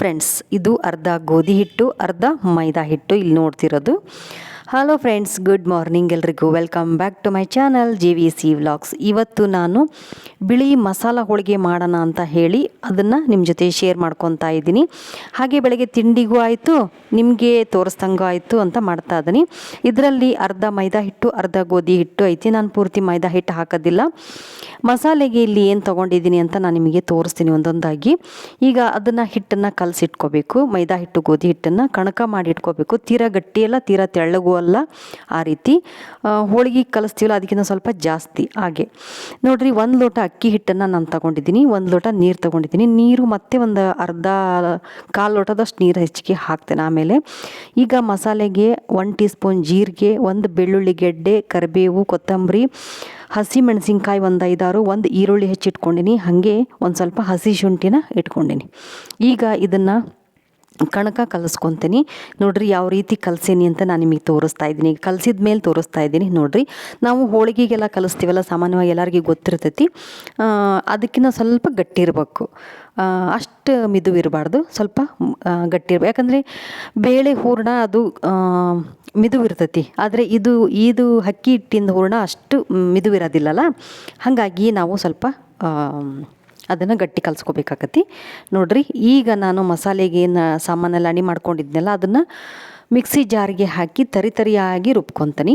Friends ಇದು ಅರ್ಧ ಗೋಧಿ ಹಿಟ್ಟು ಅರ್ಧ ಮೈದಾ ಹಿಟ್ಟು. ಇಲ್ಲಿ ನೋಡ್ತಿರೋದು. ಹಲೋ ಫ್ರೆಂಡ್ಸ್ ಗುಡ್ ಮಾರ್ನಿಂಗ್ ಎಲ್ರಿಗೂ. Welcome back to my channel G V C vlogs ಇವತ್ತು ನಾನು ಬಿಳಿ ಮಸಾಲ ಹೋಳಿಗೆ ಮಾಡೋಣ ಅಂತ ಹೇಳಿ ಅದನ್ನು ನಿಮ್ಮ ಜೊತೆ ಶೇರ್ ಮಾಡ್ಕೊತಾ ಇದ್ದೀನಿ. ಹಾಗೆ ಬೆಳಗ್ಗೆ ತಿಂಡಿಗೂ ಆಯಿತು, ನಿಮಗೆ ತೋರಿಸ್ದಂಗೂ ಆಯಿತು ಅಂತ ಮಾಡ್ತಾ ಇದ್ದೀನಿ. ಇದರಲ್ಲಿ ಅರ್ಧ ಮೈದಾ ಹಿಟ್ಟು, ಅರ್ಧ ಗೋಧಿ ಹಿಟ್ಟು ಐತಿ. ನಾನು ಪೂರ್ತಿ ಮೈದಾ ಹಿಟ್ಟು ಹಾಕೋದಿಲ್ಲ. ಮಸಾಲೆಗೆ ಇಲ್ಲಿ ಏನು ತೊಗೊಂಡಿದ್ದೀನಿ ಅಂತ ನಾನು ನಿಮಗೆ ತೋರಿಸ್ತೀನಿ ಒಂದೊಂದಾಗಿ. ಈಗ ಅದನ್ನು ಹಿಟ್ಟನ್ನು ಕಲಸಿಟ್ಕೋಬೇಕು. ಮೈದಾ ಹಿಟ್ಟು, ಗೋಧಿ ಹಿಟ್ಟನ್ನು ಕಣಕ ಮಾಡಿ ಇಟ್ಕೋಬೇಕು. ತೀರಾ ಗಟ್ಟಿ ಅಲ್ಲ ತೀರಾ ತೆಳ್ಳಗೂ ಅಲ್ಲ ಆ ರೀತಿ. ಹೋಳಿಗೆ ಕಲಿಸ್ತೀವಲ್ಲ, ಅದಕ್ಕಿಂತ ಸ್ವಲ್ಪ ಜಾಸ್ತಿ ಹಾಗೆ. ನೋಡಿರಿ, ಒಂದು ಲೋಟ ಅಕ್ಕಿ ಹಿಟ್ಟನ್ನು ನಾನು ತಗೊಂಡಿದ್ದೀನಿ, ಒಂದು ಲೋಟ ನೀರು ತಗೊಂಡಿದ್ದೀನಿ. ನೀರು ಮತ್ತೆ ಒಂದು ಅರ್ಧ ಕಾಲು ಲೋಟದಷ್ಟು ನೀರು ಹೆಚ್ಚಿಗೆ ಹಾಕ್ತೇನೆ ಆಮೇಲೆ. ಈಗ ಮಸಾಲೆಗೆ ಒನ್ ಟೀ ಸ್ಪೂನ್ ಜೀರಿಗೆ, ಒಂದು ಬೆಳ್ಳುಳ್ಳಿ ಗೆಡ್ಡೆ, ಕರಿಬೇವು, ಕೊತ್ತಂಬರಿ, ಹಸಿ ಮೆಣಸಿನ್ಕಾಯಿ ಒಂದು ಐದಾರು, ಒಂದು ಈರುಳ್ಳಿ ಹೆಚ್ಚಿಟ್ಕೊಂಡಿನಿ, ಹಾಗೆ ಒಂದು ಸ್ವಲ್ಪ ಹಸಿ ಶುಂಠಿನ ಇಟ್ಕೊಂಡಿನಿ. ಈಗ ಇದನ್ನು ಕಣಕ ಕಲಿಸ್ಕೊತೀನಿ. ನೋಡ್ರಿ ಯಾವ ರೀತಿ ಕಲಸೇನಿ ಅಂತ ನಾನು ನಿಮಗೆ ತೋರಿಸ್ತಾ ಇದ್ದೀನಿ. ಕಲಸಿದ ಮೇಲೆ ತೋರಿಸ್ತಾ ಇದ್ದೀನಿ, ನೋಡ್ರಿ. ನಾವು ಹೋಳಿಗೆಗೆಲ್ಲ ಕಲಿಸ್ತೀವಲ್ಲ, ಸಾಮಾನ್ಯವಾಗಿ ಎಲ್ಲರಿಗೂ ಗೊತ್ತಿರ್ತೈತಿ. ಅದಕ್ಕಿಂತ ಸ್ವಲ್ಪ ಗಟ್ಟಿ ಇರಬೇಕು. ಅಷ್ಟು ಮಿದು ಇರಬಾರ್ದು. ಸ್ವಲ್ಪ ಗಟ್ಟಿ ಇರ್ಬೇಕು ಯಾಕಂದರೆ ಬೇಳೆ ಹೂರ್ಣ ಅದು ಮಿದು ಇರ್ತೈತಿ. ಆದರೆ ಇದು ಇದು ಅಕ್ಕಿ ಹಿಟ್ಟಿಂದ ಹೂರ್ಣ ಅಷ್ಟು ಮಿದು ಇರೋದಿಲ್ಲಲ್ಲ. ಹಾಗಾಗಿ ನಾವು ಸ್ವಲ್ಪ ಅದನ್ನು ಗಟ್ಟಿ ಕಲಿಸ್ಕೋಬೇಕಾಕತಿ ನೋಡಿರಿ, ಈಗ ನಾನು ಮಸಾಲೆಗೆ ಏನು ಸಾಮಾನೆಲ್ಲ ಅಣಿ ಮಾಡ್ಕೊಂಡಿದ್ನಲ್ಲ, ಅದನ್ನು ಮಿಕ್ಸಿ ಜಾರಿಗೆ ಹಾಕಿ ತರಿ ತರಿಯಾಗಿ ರುಬ್ಕೊತೀನಿ.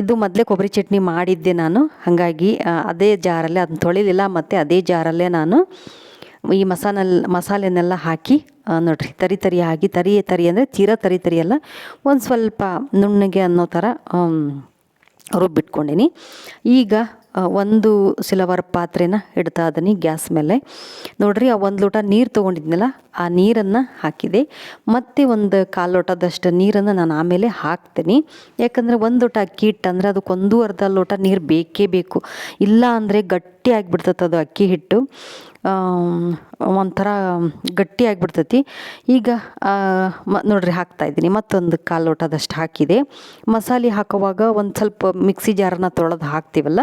ಇದು ಮೊದಲೇ ಕೊಬ್ಬರಿ ಚಟ್ನಿ ಮಾಡಿದ್ದೆ ನಾನು. ಹಾಗಾಗಿ ಅದೇ ಜಾರಲ್ಲೇ, ಅದನ್ನ ತೊಳಿಲಿಲ್ಲ, ಮತ್ತು ಅದೇ ಜಾರಲ್ಲೇ ನಾನು ಈ ಮಸಾಲ ಮಸಾಲೆನೆಲ್ಲ ಹಾಕಿ ನೋಡಿರಿ, ತರಿ ತರಿಯಾಗಿ, ತರಿ ತರಿ ಅಂದರೆ ತೀರಾ ತರಿ ತರಿಯಲ್ಲ ಒಂದು ಸ್ವಲ್ಪ ನುಣ್ಣಗೆ ಅನ್ನೋ ಥರ ರುಬ್ಬಿಟ್ಕೊಂಡಿನಿ. ಈಗ ಒಂದು ಸಿಲವರ್ ಪಾತ್ರೆನ ಇಡ್ತಾ ಇದೀನಿ ಗ್ಯಾಸ್ ಮೇಲೆ. ನೋಡ್ರಿ, ಆ ಒಂದು ಲೋಟ ನೀರು ತೊಗೊಂಡಿದ್ನಲ್ಲ, ಆ ನೀರನ್ನು ಹಾಕಿದೆ. ಮತ್ತೆ ಒಂದು ಕಾಲು ಲೋಟದಷ್ಟು ನೀರನ್ನು ನಾನು ಆಮೇಲೆ ಹಾಕ್ತೀನಿ. ಯಾಕಂದರೆ ಒಂದು ಲೋಟ ಅಕ್ಕಿ ಹಿಟ್ಟು ಅಂದರೆ ಅದಕ್ಕೆ ಒಂದು ಅರ್ಧ ಲೋಟ ನೀರು ಬೇಕೇ ಬೇಕು. ಇಲ್ಲ ಅಂದರೆ ಗಟ್ಟಿ ಆಗಿಬಿಡ್ತದೆ ಅದು ಅಕ್ಕಿ ಹಿಟ್ಟು. ಒಂಥರ ಗಟ್ಟಿ ಆಗಿಬಿಡ್ತೈತಿ. ಈಗ ಮ, ನೋಡ್ರಿ ಹಾಕ್ತಾ ಇದ್ದೀನಿ. ಮತ್ತೊಂದು ಕಾಲು ಲೋಟದಷ್ಟು ಹಾಕಿದೆ. ಮಸಾಲೆ ಹಾಕುವಾಗ ಒಂದು ಸ್ವಲ್ಪ ಮಿಕ್ಸಿ ಜಾರನ್ನ ತೊಳೆದು ಹಾಕ್ತೀವಲ್ಲ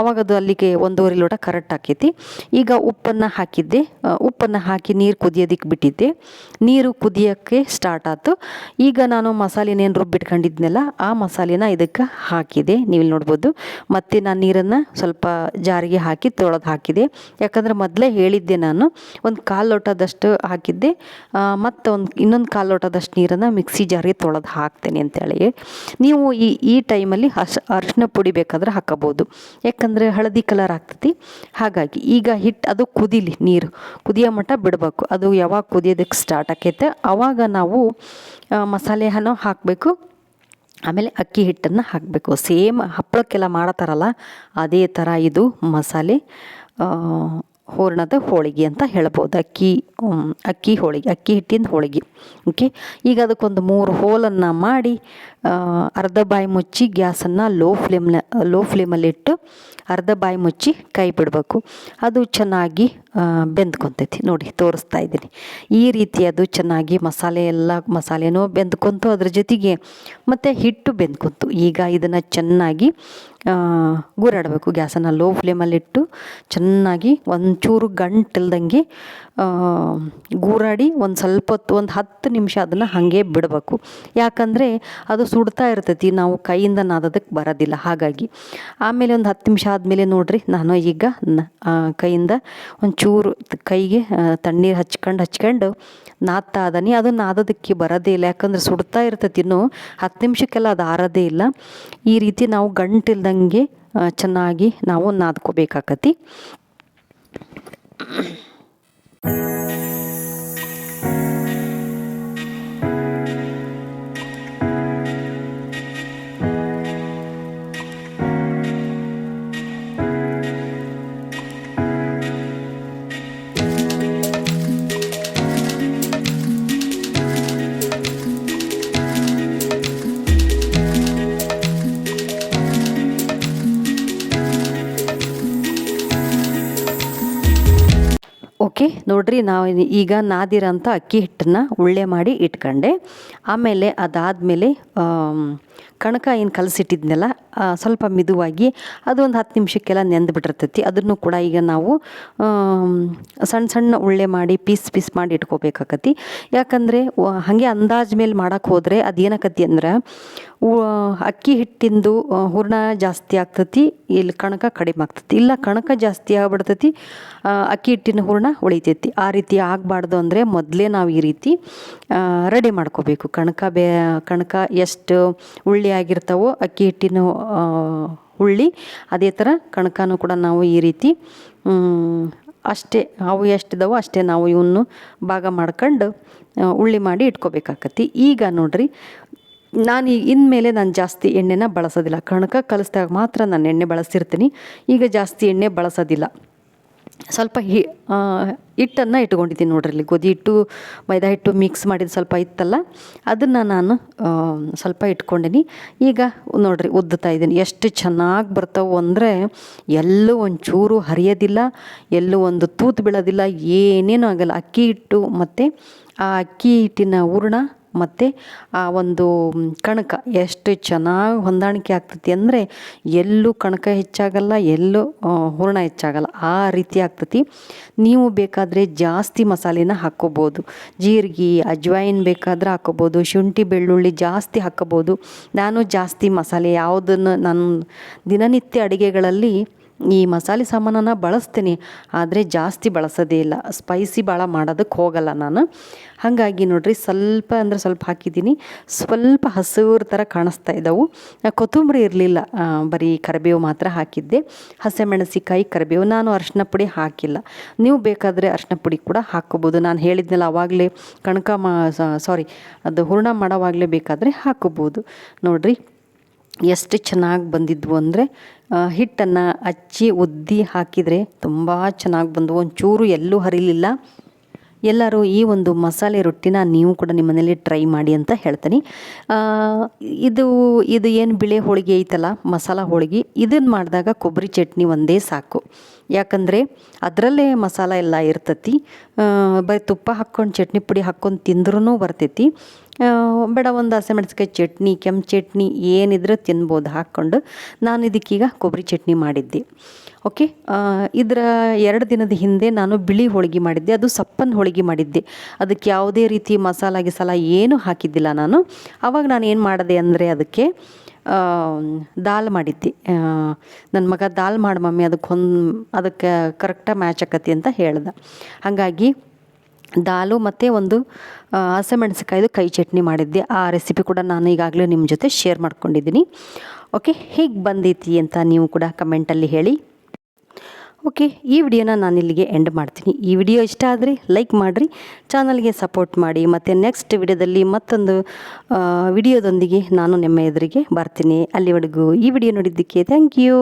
ಅವಾಗ ಅದು ಅಲ್ಲಿಗೆ ಒಂದೂವರೆ ಲೋಟ ಕರೆಕ್ಟ್ ಹಾಕೈತಿ. ಈಗ ಉಪ್ಪನ್ನು ಹಾಕಿದ್ದೆ. ಉಪ್ಪನ್ನು ಹಾಕಿ ನೀರು ಕುದಿಯೋದಕ್ಕೆ ಬಿಟ್ಟಿದ್ದೆ. ನೀರು ಕುದಿಯೋಕ್ಕೆ ಸ್ಟಾರ್ಟ್ ಆಯಿತು ಈಗ ನಾನು ಮಸಾಲೆನೇನು ರುಬ್ಬಿಟ್ಕೊಂಡಿದ್ನಲ್ಲ, ಆ ಮಸಾಲೆನ ಇದಕ್ಕೆ ಹಾಕಿದೆ. ನೀವು ನೋಡ್ಬೋದು. ಮತ್ತೆ ನಾನು ನೀರನ್ನು ಸ್ವಲ್ಪ ಜಾರಿಗೆ ಹಾಕಿ ತೊಳೆದು ಹಾಕಿದೆ. ಯಾಕಂದರೆ ಮೊದಲೇ ಹೇಳಿದ್ದೆ ನಾನು, ಒಂದು ಕಾಲು ಲೋಟದಷ್ಟು ಹಾಕಿದ್ದೆ. ಮತ್ತು ಒಂದು ಇನ್ನೊಂದು ಕಾಲು ಲೋಟದಷ್ಟು ನೀರನ್ನು ಮಿಕ್ಸಿ ಜಾರಿಗೆ ತೊಳೆದು ಹಾಕ್ತೇನೆ ಅಂತೇಳಿ. ನೀವು ಈ ಈ ಟೈಮಲ್ಲಿ ಹಸ್ ಅರಿಶಿನ ಪುಡಿ ಬೇಕಾದ್ರೆ ಹಾಕಬೋದು ಯಾಕಂದರೆ ಹಳದಿ ಕಲರ್ ಆಗ್ತೈತಿ. ಹಾಗಾಗಿ ಈಗ ಹಿಟ್ಟು ಅದು ಕುದೀಲಿ ನೀರು. ಕುದಿಯೋ ಮಟ್ಟ ಬಿಡಬೇಕು. ಅದು ಯಾವಾಗ ಕುದಿಯೋದಕ್ಕೆ ಸ್ಟಾರ್ಟ್ ಆಕೈತೆ ಆವಾಗ ನಾವು ಮಸಾಲೆ ಹಾಕಬೇಕು. ಆಮೇಲೆ ಅಕ್ಕಿ ಹಿಟ್ಟನ್ನು ಹಾಕಬೇಕು. ಸೇಮ್ ಹಪ್ಪಳಕ್ಕೆಲ್ಲ ಮಾಡತ್ತಾರಲ್ಲ ಅದೇ ಥರ ಇದು ಮಸಾಲೆ ಹೂರ್ಣದ ಹೋಳಿಗೆ ಅಂತ ಹೇಳ್ಬೋದು. ಅಕ್ಕಿ ಅಕ್ಕಿ ಹೋಳಿಗೆ, ಅಕ್ಕಿ ಹಿಟ್ಟಿನ ಹೋಳಿಗೆ. ಓಕೆ ಈಗ ಅದಕ್ಕೊಂದು ಮೂರು ಹೋಲನ್ನು ಮಾಡಿ ಅರ್ಧ ಬಾಯಿ ಮುಚ್ಚಿ ಗ್ಯಾಸನ್ನು ಲೋ ಫ್ಲೇಮ್ನ, ಲೋ ಫ್ಲೇಮಲ್ಲಿಟ್ಟು ಅರ್ಧ ಬಾಯಿ ಮುಚ್ಚಿ ಕೈ ಬಿಡಬೇಕು. ಅದು ಚೆನ್ನಾಗಿ ಬೆಂದ್ಕೊತೈತಿ. ನೋಡಿ ತೋರಿಸ್ತಾ ಇದ್ದೀನಿ. ಈ ರೀತಿ ಅದು ಚೆನ್ನಾಗಿ ಮಸಾಲೆ ಎಲ್ಲ ಮಸಾಲೆನೂ ಬೆಂದ್ಕೊಂತು ಅದ್ರ ಜೊತೆಗೆ ಮತ್ತು ಹಿಟ್ಟು ಬೆಂದ್ಕೊಂತು. ಈಗ ಇದನ್ನು ಚೆನ್ನಾಗಿ ಗೂರಾಡಬೇಕು. ಗ್ಯಾಸನ್ನು ಲೋ ಫ್ಲೇಮಲ್ಲಿಟ್ಟು ಚೆನ್ನಾಗಿ ಒಂಚೂರು ಗಂಟಿಲ್ದಂಗೆ ಗೂರಾಡಿ ಒಂದು ಸ್ವಲ್ಪ ಹೊತ್ತು ಒಂದು ಹತ್ತು ನಿಮಿಷ ಅದನ್ನು ಹಾಗೆ ಬಿಡಬೇಕು. ಯಾಕಂದರೆ ಅದು ಸುಡ್ತಾ ಇರ್ತೈತಿ. ನಾವು ಕೈಯಿಂದ ನಾದೋದಕ್ಕೆ ಬರೋದಿಲ್ಲ. ಹಾಗಾಗಿ ಆಮೇಲೆ ಒಂದು ಹತ್ತು ನಿಮಿಷ ಆದಮೇಲೆ ನೋಡಿರಿ ನಾನು ಈಗ ಕೈಯಿಂದ ಆ, ಒಂಚೂರು ಕೈಗೆ ತಣ್ಣೀರು ಹಚ್ಕೊಂಡು ಹಚ್ಕೊಂಡು ನಾದ್ತಾ ಅದನಿ. ಅದು ನಾದೋದಕ್ಕೆ ಬರೋದೇ ಇಲ್ಲ. ಯಾಕಂದ್ರೆ ಸುಡ್ತಾ ಇರ್ತೈತಿ ಇನ್ನೂ. ಹತ್ತು ನಿಮಿಷಕ್ಕೆಲ್ಲ ಅದು ಆರೋದೇ ಇಲ್ಲ. ಈ ರೀತಿ ನಾವು ಗಂಟಿಲ್ದಂಗೆ ಚೆನ್ನಾಗಿ ನಾವು ನಾದ್ಕೋಬೇಕಾಕತಿ. ಓಕೆ, ನೋಡ್ರಿ ನಾವು ಈಗ ನಾದಿರೋಂಥ ಅಕ್ಕಿ ಹಿಟ್ಟನ್ನು ಉಳ್ಳೆ ಮಾಡಿ ಇಟ್ಕೊಂಡೆ. ಆಮೇಲೆ ಅದಾದಮೇಲೆ ಕಣಕ ಏನು ಕಲಸಿಟ್ಟಿದ್ನಲ್ಲ ಸ್ವಲ್ಪ ಮಿದುವಾಗಿ ಅದು ಒಂದು ಹತ್ತು ನಿಮಿಷಕ್ಕೆಲ್ಲ ನೆಂದು ಬಿಟ್ಟಿರ್ತೈತಿ ಅದನ್ನು ಕೂಡ ಈಗ ನಾವು ಸಣ್ಣ ಸಣ್ಣ ಉಳ್ಳೆ ಮಾಡಿ ಪೀಸ್ ಪೀಸ್ ಮಾಡಿ ಇಟ್ಕೋಬೇಕಾಕತಿ. ಯಾಕಂದರೆ ಹಾಗೆ ಅಂದಾಜ್ ಮೇಲೆ ಮಾಡೋಕೆ ಹೋದರೆ ಅದೇನಾಕತಿ ಅಂದ್ರೆ ಅಕ್ಕಿ ಹಿಟ್ಟಿಂದು ಹೂರ್ಣ ಜಾಸ್ತಿ ಆಗ್ತತಿ ಇಲ್ಲಿ ಕಣಕ ಕಡಿಮೆ ಆಗ್ತತಿ. ಇಲ್ಲ ಕಣಕ ಜಾಸ್ತಿ ಆಗ್ಬಿಡ್ತೈತಿ ಅಕ್ಕಿ ಹಿಟ್ಟಿನ ಹೂರ್ಣ ಉಳಿತೈತಿ. ಆ ರೀತಿ ಆಗಬಾರ್ದು ಅಂದರೆ ಮೊದಲೇ ನಾವು ಈ ರೀತಿ ರೆಡಿ ಮಾಡ್ಕೋಬೇಕು. ಕಣಕ ಬೇ, ಕಣಕ ಎಷ್ಟು ಉಳ್ಳಿ ಆಗಿರ್ತಾವೋ ಅಕ್ಕಿ ಹಿಟ್ಟಿನ ಆ, ಉಳ್ಳಿ ಅದೇ ಥರ ಕಣಕನೂ ಕೂಡ ನಾವು ಈ ರೀತಿ ಅಷ್ಟೇ ಅವು ಎಷ್ಟಿದಾವೋ ಅಷ್ಟೇ ನಾವು ಇವನ್ನು ಭಾಗ ಮಾಡ್ಕೊಂಡು ಉಳ್ಳಿ ಮಾಡಿ ಇಟ್ಕೋಬೇಕಾಕತಿ. ಈಗ ನೋಡ್ರಿ ನಾನು ಈ ಇನ್ಮೇಲೆ ನಾನು ಜಾಸ್ತಿ ಎಣ್ಣೆನ ಬಳಸೋದಿಲ್ಲ. ಕಣಕ ಕಲಿಸಿದಾಗ ಮಾತ್ರ ನಾನು ಎಣ್ಣೆ ಬಳಸಿರ್ತೀನಿ ಈಗ ಜಾಸ್ತಿ ಎಣ್ಣೆ ಬಳಸೋದಿಲ್ಲ. ಸ್ವಲ್ಪ ಹಿ ಹಿಟ್ಟನ್ನು ಇಟ್ಕೊಂಡಿದ್ದೀನಿ ನೋಡ್ರಿ ಇಲ್ಲಿ ಗೋಧಿ ಹಿಟ್ಟು, ಮೈದಾ ಹಿಟ್ಟು ಮಿಕ್ಸ್ ಮಾಡಿದ ಸ್ವಲ್ಪ ಇತ್ತಲ್ಲ ಅದನ್ನು ನಾನು ಸ್ವಲ್ಪ ಇಟ್ಕೊಂಡೀನಿ. ಈಗ ನೋಡ್ರಿ ಉದ್ದುತ್ತಾ ಇದ್ದೀನಿ. ಎಷ್ಟು ಚೆನ್ನಾಗಿ ಬರ್ತಾವು ಅಂದರೆ ಎಲ್ಲೂ ಒಂಚೂರು ಹರಿಯೋದಿಲ್ಲ, ಎಲ್ಲೂ ಒಂದು ತೂತು ಬೀಳೋದಿಲ್ಲ, ಏನೇನೂ ಆಗಲ್ಲ. ಅಕ್ಕಿ ಹಿಟ್ಟು ಮತ್ತು ಆ ಅಕ್ಕಿ ಹಿಟ್ಟಿನ ಹೂರ್ಣ ಮತ್ತು ಆ ಒಂದು ಕಣಕ ಎಷ್ಟು ಚೆನ್ನಾಗಿ ಹೊಂದಾಣಿಕೆ ಆಗ್ತೈತಿ ಅಂದರೆ ಎಲ್ಲೂ ಕಣಕ ಹೆಚ್ಚಾಗಲ್ಲ, ಎಲ್ಲೂ ಹೂರಣ ಹೆಚ್ಚಾಗಲ್ಲ, ಆ ರೀತಿ ಆಗ್ತೈತಿ. ನೀವು ಬೇಕಾದರೆ ಜಾಸ್ತಿ ಮಸಾಲೆನ ಹಾಕ್ಕೋಬೋದು ಜೀರಿಗೆ, ಅಜ್ವಾಯಿನ್ ಬೇಕಾದ್ರೆ ಹಾಕ್ಕೋಬೋದು ಶುಂಠಿ, ಬೆಳ್ಳುಳ್ಳಿ ಜಾಸ್ತಿ ಹಾಕ್ಕೋಬೋದು ನಾನು ಜಾಸ್ತಿ ಮಸಾಲೆ ಯಾವುದನ್ನು ನಾನು ದಿನನಿತ್ಯ ಅಡುಗೆಗಳಲ್ಲಿ ಈ ಮಸಾಲೆ ಸಾಮಾನನ್ನು ಬಳಸ್ತೀನಿ, ಆದರೆ ಜಾಸ್ತಿ ಬಳಸೋದೇ ಇಲ್ಲ. ಸ್ಪೈಸಿ ಭಾಳ ಮಾಡೋದಕ್ಕೆ ಹೋಗಲ್ಲ ನಾನು. ಹಾಗಾಗಿ ನೋಡಿರಿ ಸ್ವಲ್ಪ ಅಂದರೆ ಸ್ವಲ್ಪ ಹಾಕಿದ್ದೀನಿ. ಸ್ವಲ್ಪ ಹಸಿರು ಥರ ಕಾಣಿಸ್ತಾ ಇದ್ದವು ಕೊತ್ತಂಬರಿ ಇರಲಿಲ್ಲ ಬರೀ ಕರಿಬೇವು ಮಾತ್ರ ಹಾಕಿದ್ದೆ. ಹಸಿಮೆಣಸಿಕಾಯಿ ಕರಿಬೇವು ನಾನು ಅರಿಶಿನ ಪುಡಿ ಹಾಕಿಲ್ಲ. ನೀವು ಬೇಕಾದರೆ ಅರಿಶಿನ ಪುಡಿ ಕೂಡ ಹಾಕೋಬೋದು ನಾನು ಹೇಳಿದ್ನಲ್ಲ ಆವಾಗಲೇ ಕಣಕ ಮಾ ಸಾರಿ ಅದು ಹೂರ್ಣ ಮಾಡೋವಾಗಲೇ ಬೇಕಾದರೆ ಹಾಕೋಬೋದು ನೋಡ್ರಿ. ಎಷ್ಟು ಚೆನ್ನಾಗಿ ಬಂದಿದ್ವು ಅಂದರೆ ಹಿಟ್ಟನ್ನು ಹಚ್ಚಿ ಉದ್ದಿ ಹಾಕಿದರೆ ತುಂಬ ಚೆನ್ನಾಗಿ ಬಂದವು ಒಂಚೂರು ಎಲ್ಲೂ ಹರಿಲಿಲ್ಲ. ಎಲ್ಲರೂ ಈ ಒಂದು ಮಸಾಲೆ ರೊಟ್ಟಿನ ನೀವು ಕೂಡ ನಿಮ್ಮ ಮನೇಲಿ ಟ್ರೈ ಮಾಡಿ ಅಂತ ಹೇಳ್ತೀನಿ. ಇದು ಇದು ಏನು ಬಿಳೆ ಹೋಳಿಗೆ ಐತಲ್ಲ, ಮಸಾಲ ಹೋಳಿಗೆ ಇದನ್ನು ಮಾಡಿದಾಗ ಕೊಬ್ಬರಿ ಚಟ್ನಿ ಒಂದೇ ಸಾಕು. ಯಾಕಂದರೆ ಅದರಲ್ಲೇ ಮಸಾಲ ಎಲ್ಲ ಇರ್ತೈತಿ. ಬರೀ ತುಪ್ಪ ಹಾಕ್ಕೊಂಡು, ಚಟ್ನಿ ಪುಡಿ ಹಾಕ್ಕೊಂಡು ತಿಂದ್ರೂ ಬರ್ತೈತಿ. ಬೇಡ, ಒಂದು ಹಸಿಮೆಣಸಿಕಾಯಿ ಚಟ್ನಿ, ಕೆಂಪು ಚಟ್ನಿ ಏನಿದ್ರೆ ತಿನ್ಬೋದು ಹಾಕ್ಕೊಂಡು. ನಾನು ಇದಕ್ಕೀಗ ಕೊಬ್ಬರಿ ಚಟ್ನಿ ಮಾಡಿದ್ದೆ. ಓಕೆ ಇದರ ಎರಡು ದಿನದ ಹಿಂದೆ ನಾನು ಬಿಳಿ ಹೋಳಿಗೆ ಮಾಡಿದ್ದೆ. ಅದು ಸಪ್ಪನ ಹೋಳಿಗೆ ಮಾಡಿದ್ದೆ. ಅದಕ್ಕೆ ಯಾವುದೇ ರೀತಿ ಮಸಾಲ ಗಿಸಾಲ ಏನೂ ಹಾಕಿದ್ದಿಲ್ಲ ನಾನು. ಆವಾಗ ನಾನು ಏನು ಮಾಡಿದೆ ಅಂದರೆ ಅದಕ್ಕೆ ದಾಲ್ ಮಾಡಿದ್ದೆ. ನನ್ನ ಮಗ ದಾಲ್ ಮಾಡಿ ಮಮ್ಮಿ ಅದಕ್ಕೆ ಒಂದು, ಅದಕ್ಕೆ ಕರೆಕ್ಟಾಗಿ ಮ್ಯಾಚ್ ಆಕತಿ ಅಂತ ಹೇಳ್ದೆ. ಹಾಗಾಗಿ ದಾಲು ಮತ್ತು ಒಂದು ಹಸಿಮೆಣಸಿಕಾಯ್ದು ಕೈ ಚಟ್ನಿ ಮಾಡಿದ್ದೆ. ಆ ರೆಸಿಪಿ ಕೂಡ ನಾನು ಈಗಾಗಲೇ ನಿಮ್ಮ ಜೊತೆ ಶೇರ್ ಮಾಡ್ಕೊಂಡಿದ್ದೀನಿ. ಓಕೆ ಹೇಗೆ ಬಂದೈತಿ ಅಂತ ನೀವು ಕೂಡ ಕಮೆಂಟಲ್ಲಿ ಹೇಳಿ. ಓಕೆ, ಈ ವಿಡಿಯೋನ ನಾನು ಇಲ್ಲಿಗೆ ಎಂಡ್ ಮಾಡ್ತೀನಿ. ಈ ವಿಡಿಯೋ ಇಷ್ಟ ಆದರೆ ಲೈಕ್ ಮಾಡಿರಿ, ಚಾನಲ್ಗೆ ಸಪೋರ್ಟ್ ಮಾಡಿ, ಮತ್ತು ನೆಕ್ಸ್ಟ್ ವಿಡಿಯೋದಲ್ಲಿ ಮತ್ತೊಂದು ವಿಡಿಯೋದೊಂದಿಗೆ ನಾನು ನಿಮ್ಮ ಎದುರಿಗೆ ಬರ್ತೀನಿ. ಅಲ್ಲಿವರೆಗೂ ಈ ವಿಡಿಯೋ ನೋಡಿದ್ದಕ್ಕೆ ಥ್ಯಾಂಕ್ ಯು